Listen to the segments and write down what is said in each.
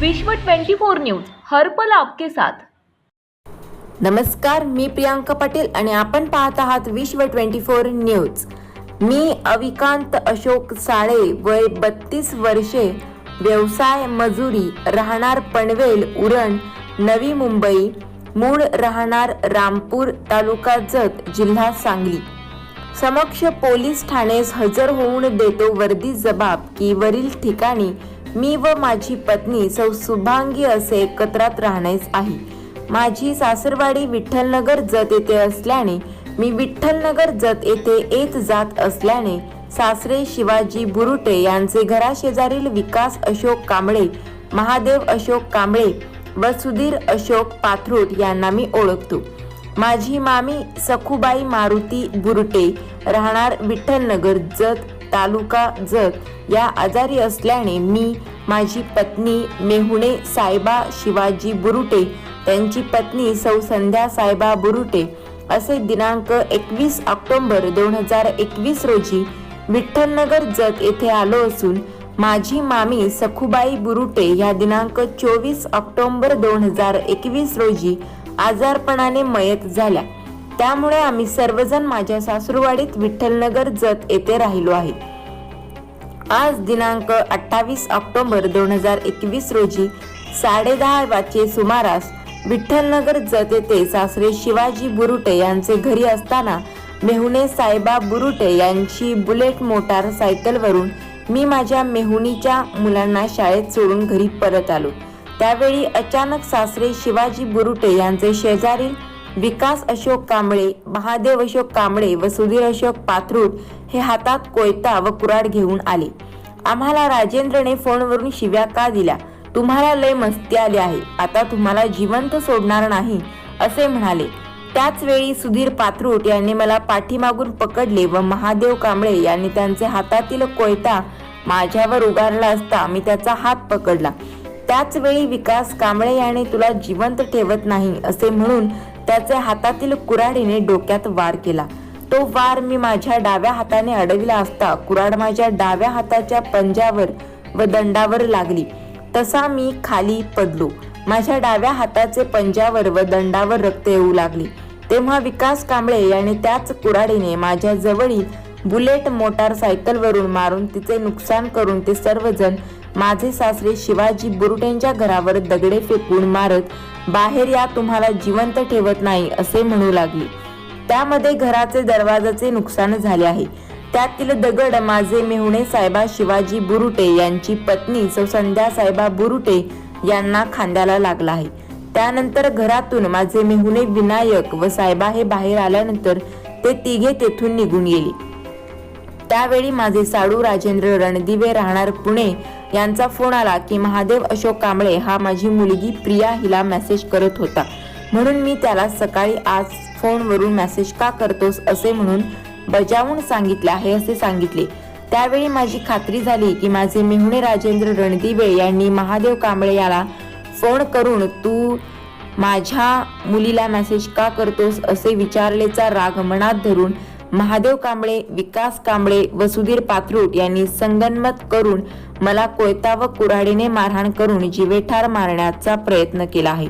विश्व 24 न्यूज हर पल आपके साथ. नमस्कार मी प्रियांका पाटील आणि आपण पाहत आहात विश्व ट्वेंटी फोर न्यूज. मी अविकांत अशोक साळे वय बत्तीस वर्षे व्यवसाय मजुरी राहणार पनवेल उरण नवी मुंबई मूळ राहणार रामपूर तालुका जत जिल्हा सांगली. समक्ष पोलीस ठाणेस हजर होऊन देतो वर्दी जबाब की वरील ठिकाणी मी व माझी पत्नी सौ शुभांगी असे एकत्रात राहण्यास आहे. माझी सासरवाडी विठ्ठलनगर जत येथे असल्याने मी विठ्ठलनगर जत येथे येत जात असल्याने सासरे शिवाजी बुरुटे यांचे घराशेजारील विकास अशोक कांबळे महादेव अशोक कांबळे व सुधीर अशोक पाथरूट यांना मी ओळखतो. माझी मामी सखुबाई मारुती बुरुटे राहणार विठ्ठलनगर जत तालुका जत या आजारी असल्याने मी माझी पत्नी मेहुणे सायबा शिवाजी बुरुटे त्यांची पत्नी सौ संध्या सायबा बुरुटे असे दिनांक एकवीस ऑक्टोंबर दोन हजार एकवीस रोजी विठ्ठलनगर जत येथे आलो असून माझी मामी सखुबाई बुरुटे ह्या दिनांक चोवीस ऑक्टोंबर दोन हजार एकवीस रोजी आजारपणाने मयत झाल्या. त्यामुळे आम्ही सर्वजण माझ्या सासूरवाडीत विठ्ठलनगर जत येथे राहिलो आहे. आज दिनांक अठ्ठावीस ऑक्टोबर दोन हजार एकवीस रोजी साडेदहा वाजचे सुमारास विठ्ठलनगर जत येथे सासरे शिवाजी बुरुटे यांचे घरी असताना मेहुणे सायबा बुरुटे यांची बुलेट मोटार सायकलवरून मी माझ्या मेहुणीच्या मुलांना शाळेत सोडून घरी परत आलो. त्यावेळी अचानक सासरे शिवाजी बुरुटे यांचे शेजारील विकास अशोक कांबळे महादेव अशोक कांबळे व सुधीर अशोक पाथरूट हे हातात कोयता व कुराड घेऊन आले. आम्हाला राजेंद्रने फोनवरून शिव्या का दिल्या? तुम्हाला लय मस्ती आली आहे. आता तुम्हाला जिवंत सोडणार नाही असे म्हणाले. त्याच वेळी सुधीर पात्रूट यांनी मला पाठीमागून पकडले व महादेव कांबळे यांनी त्यांचे हातातील कोयता माझ्यावर उगारला असता मी त्याचा हात पकडला. त्याच वेळी विकास कांबळे याने तुला जिवंत ठेवत नाही असे म्हणून त्याचे हातातील कुऱ्हाडीने डोक्यात वार केला. तो वार मी माझ्या डाव्या हाताने अडविला असता कुराड माझ्या डाव्या हाताच्या पंजावर व दंडावर लागली. तसा मी खाली पडलो. माझ्या डाव्या हाताचे पंजावर व दंडावर रक्त येऊ लागले. तेव्हा विकास कांबळे याने त्याच कुऱ्हाडीने माझ्या जवळील बुलेट मोटार सायकलवरून मारून तिचे नुकसान करून ते सर्वजण माझे सासरे शिवाजी बुरुट्यांच्या घरावर दगडे फेकून मारत बाहेर या तुम्हाला जिवंत ठेवत नाही असे म्हणू लागले. त्यामध्ये घराचे दरवाजाचे नुकसान झाले आहे. त्यातील दगड माझे मेहुणे साहेबा शिवाजी बुरुटे यांची पत्नी सौ संध्या साहेबा बुरुटे यांना खांद्याला लागला आहे. त्यानंतर घरातून माझे मेहुणे विनायक व साहेबा हे बाहेर आल्यानंतर ते तिघे तेथून निघून गेले. त्यावेळी माझे साडू राजेंद्र रणदिवे राहणार पुणे यांचा फोन आला की महादेव अशोक कांबळे हा माझी मुलगी प्रिया हिला मेसेज करत होता. म्हणून मी त्याला सकाळी आज फोनवरून मेसेज का करतोस असे म्हणून बजावून सांगितले आहे असे सांगितले. त्यावेळी माझी खात्री झाली की माझे मेहुणे राजेंद्र रणदिवे यांनी महादेव कांबळे याला फोन करून तू माझ्या मुलीला मेसेज का करतोस? असे विचारलेचा राग मनात धरून महादेव कांबळे विकास कांबळे व सुधीर पाथरूट यांनी संगनमत करून मला कोयता व कुऱ्हाडीने मारहाण करून जीवेठार मारण्याचा प्रयत्न केला आहे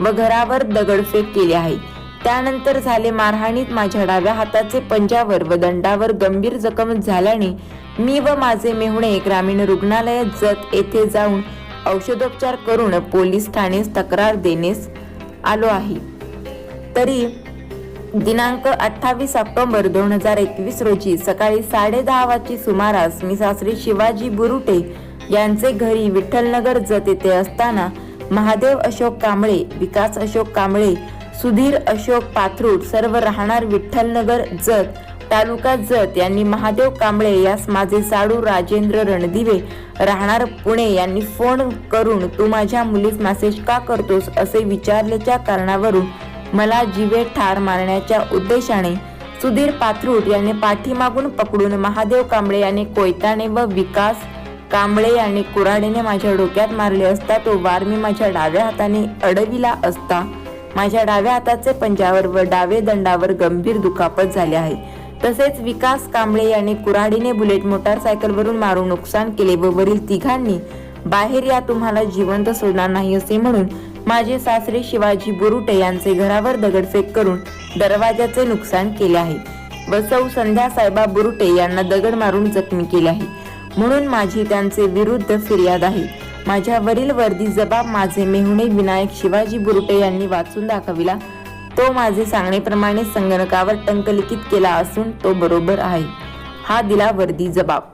व घरावर दगडफेक केली आहे. त्यानंतर झाले मारहाणीत माझ्या डाव्या हाताचे पंजावर व दंडावर गंभीर जखम झाल्याने मी व माझे मेहुणे ग्रामीण रुग्णालयात जत येथे जाऊन औषधोपचार करून पोलीस ठाणेस तक्रार देण्यास आलो आहे. तरी दिनांक अठ्ठावीस ऑक्टोबर दोन हजार एकवीस रोजी सकाळी साडे वाजची सुमारास मी सासरे शिवाजी बुरुटे यांचे घरी विठ्ठलनगर जत येथे असताना महादेव अशोक कांबळे विकास अशोक कांबळे सुधीर अशोक पाथरूड सर्व राहणार विठ्ठलनगर जत तालुका जत यांनी महादेव कांबळे यास माझे साडू राजेंद्र रणदिवे राहणार पुणे यांनी फोन करून तू माझ्या मुलीस मेसेज का करतोस? असे विचारल्याच्या कारणावरून मला जीवे ठार मारण्याच्या उद्देशाने सुधीर पाथरूट यांनी पाठीमागून पकडून महादेव कांबळे यांनी कोयताने व विकास कांबळे यांनी कुऱ्हाडीने माझ्या डोक्यात मारले असता तो वार मी माझ्या डाव्या हाताने अडविला असता माझ्या डाव्या हाताचे पंजावर व डावे दंडावर गंभीर दुखापत झाले आहे. तसेच विकास कांबळे यांनी कुऱ्हाडीने बुलेट मोटारसायकलवरून मारून नुकसान केले व वरील तिघांनी बाहेर या तुम्हाला जिवंत सोडणार नाही असे म्हणून माझे सासरे शिवाजी बुरुटे यांचे घरावर दगडफेक करून दरवाजाचे नुकसान केले आहे. व सौ संध्या साहेबा बुरुटे यांना दगड मारून जखमी केले आहे. म्हणून माझी त्यांचे विरुद्ध फिर्याद आहे. माझ्यावरील वर्दी जबाब माझे मेहुणे विनायक शिवाजी बुरुटे यांनी वाचून दाखविला. तो माझे सांगण्याप्रमाणे संगणकावर टंकलिखित केला असून तो बरोबर आहे. हा दिला वर्दी जबाब.